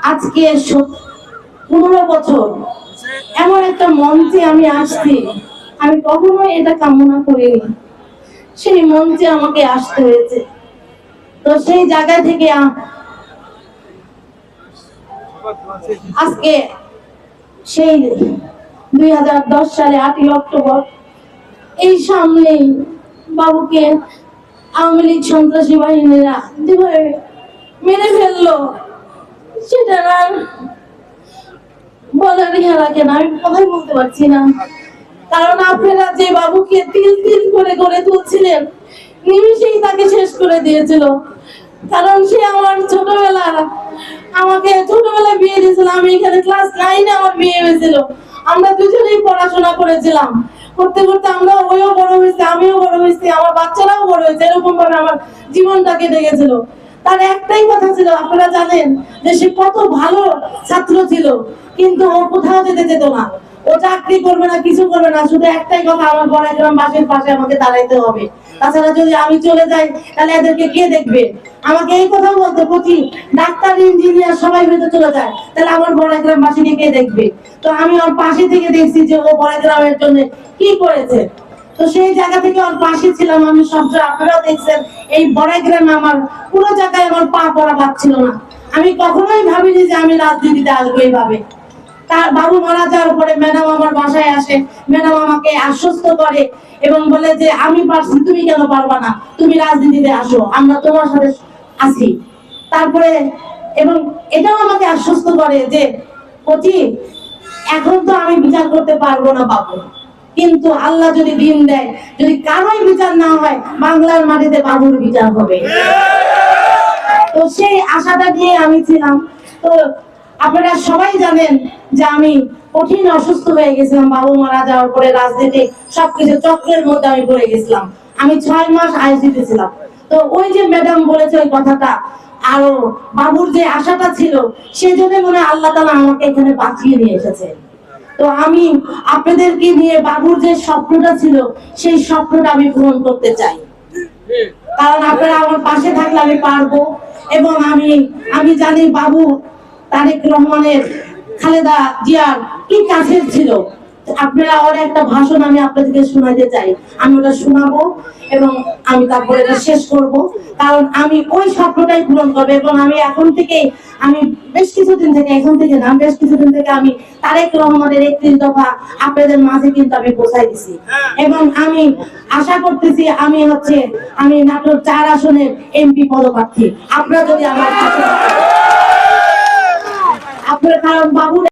আজকে পনেরো বছর। এমন একটা মঞ্চে আমি আসছি। আমি কখনো এটা কামনা করিনি। সেই মঞ্চে আমাকে আসতে হয়েছে। তো সেই জায়গা থেকে আজকে সেই দুই হাজার দশ সালে আটই অক্টোবর এই সামনেই বাবুকে আওয়ামী লীগ সন্ত্রাসী বাহিনীরা যেভাবে মেরে ফেলল ছোটবেলায় বিয়ে দিয়েছিল। আমি এখানে ক্লাস আমার বিয়ে হয়েছিল। আমরা দুজনেই পড়াশোনা করেছিলাম। করতে করতে আমরা ওইও বড় হয়েছে, আমিও বড় হয়েছি, আমার বাচ্চারাও বড় হয়েছে। এরকম ভাবে আমার জীবনটা কেটে তার একটাই কথা ছিল, আপনারা জানেন যে সে কত ভালো ছাত্র ছিল, কিন্তু ও কোথাও যেতে যেত না। ও চাকরি করবে না, কিছু করবে না, শুধু একটাই কথা, আমার বড় একদম বাসের পাশে আমাকে দাঁড়াইতে হবে। তাছাড়া যদি আমি চলে যাই, তাহলে এদেরকে কে দেখবে? আমাকে এই কথা বলতো প্রতি ডাক্তার, ইঞ্জিনিয়ার সবাই হয়তো চলে যায়, তাহলে আমার বড় গ্রাম বাসীকে কে দেখবে? তো আমি ওর পাশে থেকে দেখছি যে ও বড় গ্রামের জন্য কি করেছে। তো সেই জায়গা থেকে ওর পাশে ছিলাম আমি সবসময় আপনারাও দেখছেন, এই বড় গ্রামে আমার পুরো জায়গায় আমার পা পড়া পাচ্ছিল না। আমি কখনোই ভাবিনি যে আমি রাজনীতিতে আসব এইভাবে। তার বাবু মারা যাওয়ার পরে ম্যাডাম আমার বাসায় আসে, ম্যাডাম আমাকে আশ্বস্ত করে এবং বলে যে, আমি পারছি, তুমি কেন পারবা না? তুমি রাজনীতিতে আসো, আমরা তোমার সাথে আছি। তারপরে এবং এটাও আমাকে আশ্বস্ত করে যে কচি এখন তো আমি বিচার করতে পারব না বাবু। কিন্তু আল্লাহ যদি দিন দেয়, যদি কারোই বিচার না হয়, বাংলার মাটিতে বাবুর বিচার হবে। তো সেই আশাটা নিয়ে আমি ছিলাম। তো আপনারা সবাই জানেন যে আমি কঠিন অসুস্থ হয়ে গেছিলাম, বাবু মারা যাওয়ার পরে রাজনীতি সবকিছু চক্রের মধ্যে আমি পড়ে গেছিলাম। আমি ছয় মাস আইসিতে ছিলাম। তো ওই যে ম্যাডাম বলেছে ওই কথাটা, আরও বাবুর যে আশাটা ছিল, সেজন্য মনে আল্লাহ তালা আমাকে এখানে বাঁচিয়ে নিয়ে এসেছে। তো আমি আপনাদেরকে নিয়ে বাবুর যে স্বপ্নটা ছিল, সেই স্বপ্নটা আমি পূরণ করতে চাই। কারণ আপনারা আমার পাশে থাকলে আমি পারব এবং আমি আমি জানি বাবু তারেক রহমানের খালেদা জিয়ার কি কাছের ছিল। আপনারা ওর একটা ভাষণ আমি আপনাদেরকে শোনাতে চাই। আমি ওটা শোনাবো এবং আমি তারপরে এটা শেষ করব। কারণ আমি ওই স্বপ্নটাই পূরণ করব এবং আমি এখন থেকে আমি বেশ কিছুদিন থেকে এখন থেকে না বেশ কিছুদিন থেকে আমি তারেক রহমানের একত্রিশ দফা আপনাদের মাঝে কিন্তু আমি পৌঁছাই দিছি। এবং আমি আশা করতেছি আমি হচ্ছে আমি নাটোর চার আসনের এমপি পদপ্রার্থী। আপনারা যদি আমার আপনার কারণ বাবুর